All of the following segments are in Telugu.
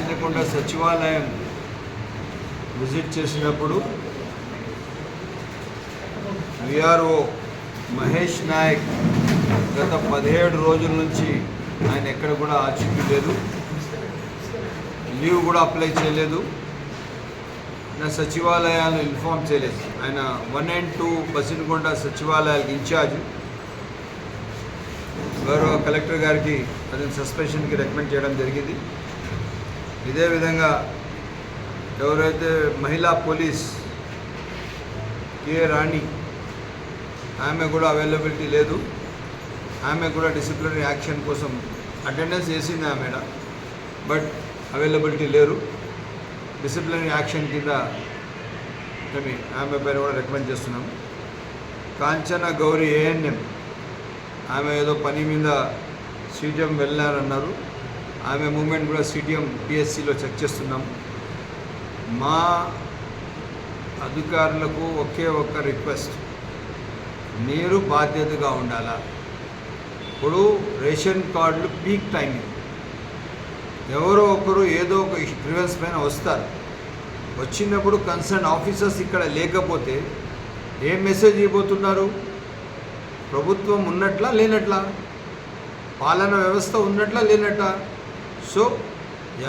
బసినకొండ సచివాలయం విజిట్ చేసినప్పుడు విఆర్ఓ మహేష్ నాయక్ గత పదిహేడు రోజుల నుంచి ఆయన ఎక్కడ కూడా ఆచూకీ లేదు. లీవ్ కూడా అప్లై చేయలేదు. నా సచివాలయాలు ఇన్ఫామ్ చేయలేదు. ఆయన వన్ అండ్ టూ బసినకొండ సచివాలయాలకు ఇన్ఛార్జ్. గౌరవ కలెక్టర్ గారికి అతని సస్పెన్షన్కి రికమెండ్ చేయడం జరిగింది. ఇదే విధంగా ఎవరైతే మహిళా పోలీస్ కే రాణి ఆమె కూడా అవైలబిలిటీ లేదు. ఆమె కూడా డిసిప్లినరీ యాక్షన్ కోసం అటెండెన్స్ వేసింది ఆమె బట్ అవైలబిలిటీ లేరు. డిసిప్లినరీ యాక్షన్ కింద మేము ఆమె పైన కూడా రికమెండ్ చేస్తున్నాం కాంచన గౌరీ ఏఎన్ఎం ఆమె ఏదో పని మీద సీజం వెళ్ళారన్నారు. ఆమె మూమెంట్ కూడా సిడిఎం పిఎస్సిలో చెక్ చేస్తున్నాం. మా అధికారులకు ఒకే ఒక్క రిక్వెస్ట్. మీరు బాధ్యతగా ఉండాలా? ఇప్పుడు రేషన్ కార్డులు పీక్ టైమింగ్. ఎవరో ఒకరు ఏదో ఒక ప్రివెన్స్ పైన వస్తారు. వచ్చినప్పుడు కన్సర్న్ ఆఫీసర్స్ ఇక్కడ లేకపోతే ఏం మెసేజ్ ఇవ్వబోతున్నారు? ప్రభుత్వం ఉన్నట్లా లేనట్లా? పాలన వ్యవస్థ ఉన్నట్లా లేనట్లా? సో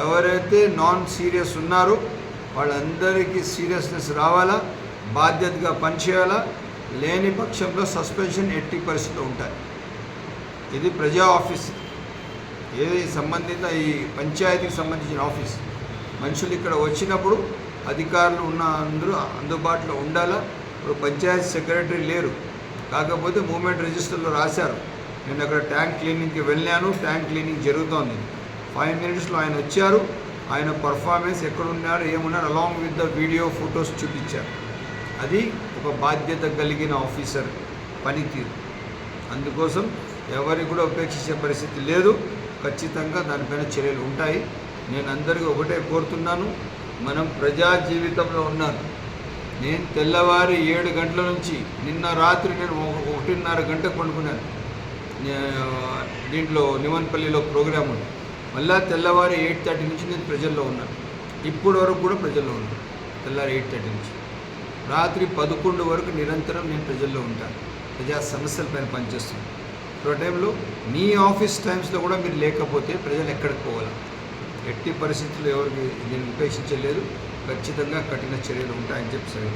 ఎవరైతే నాన్ సీరియస్ ఉన్నారో వాళ్ళందరికీ సీరియస్నెస్ రావాలా బాధ్యతగా పనిచేయాలా లేని పక్షంలో సస్పెన్షన్ ఎట్టి పరిస్థితులు ఉంటాయి. ఇది ప్రజా ఆఫీస్. ఏది సంబంధిత ఈ పంచాయతీకి సంబంధించిన ఆఫీస్. మనుషులు ఇక్కడ వచ్చినప్పుడు అధికారులు ఉన్న అందరూ అందుబాటులో ఉండాలా? ఇప్పుడు పంచాయతీ సెక్రటరీ లేరు. కాకపోతే మూమెంట్ రిజిస్టర్లో రాశారు. నేను అక్కడ ట్యాంక్ క్లీనింగ్కి వెళ్ళాను ట్యాంక్ క్లీనింగ్ జరుగుతోంది. ఫైవ్ మినిట్స్లో ఆయన వచ్చారు. ఆయన పర్ఫార్మెన్స్ ఎక్కడున్నారు ఏమున్నారు along with the video photos చూపించారు. అది ఒక బాధ్యత కలిగిన ఆఫీసర్ పనితీరు. అందుకోసం ఎవరికి కూడా ఉపేక్షించే పరిస్థితి లేదు. ఖచ్చితంగా దానిపైన చర్యలు ఉంటాయి. నేను అందరికీ ఒకటే కోరుతున్నాను. మనం ప్రజా జీవితంలో ఉన్నాను నేను తెల్లవారి ఏడు గంటల నుంచి నిన్న రాత్రి నేను ఒక- ఒకటిన్నర గంటకు పండుకున్నాను. దీంట్లో నివన్పల్లిలో ప్రోగ్రామ్ ఉంది. మళ్ళీ తెల్లవారి ఎయిట్ థర్టీ నుంచి నేను ప్రజల్లో ఉన్నాను ఇప్పటి వరకు కూడా ప్రజల్లో ఉన్నాను తెల్లారి ఎయిట్ థర్టీ నుంచి. రాత్రి పదకొండు వరకు నిరంతరం నేను ప్రజల్లో ఉంటాను ప్రజా సమస్యలపైన పనిచేస్తున్నాను ఇప్పుడు ఆ టైంలో మీ ఆఫీస్ టైమ్స్లో కూడా మీరు లేకపోతే ప్రజలు ఎక్కడికి పోవాలి? ఎట్టి పరిస్థితుల్లో ఎవరికి నేను ఉపేక్షించలేదు. ఖచ్చితంగా కఠిన చర్యలు ఉంటాయని చెప్పి సరే.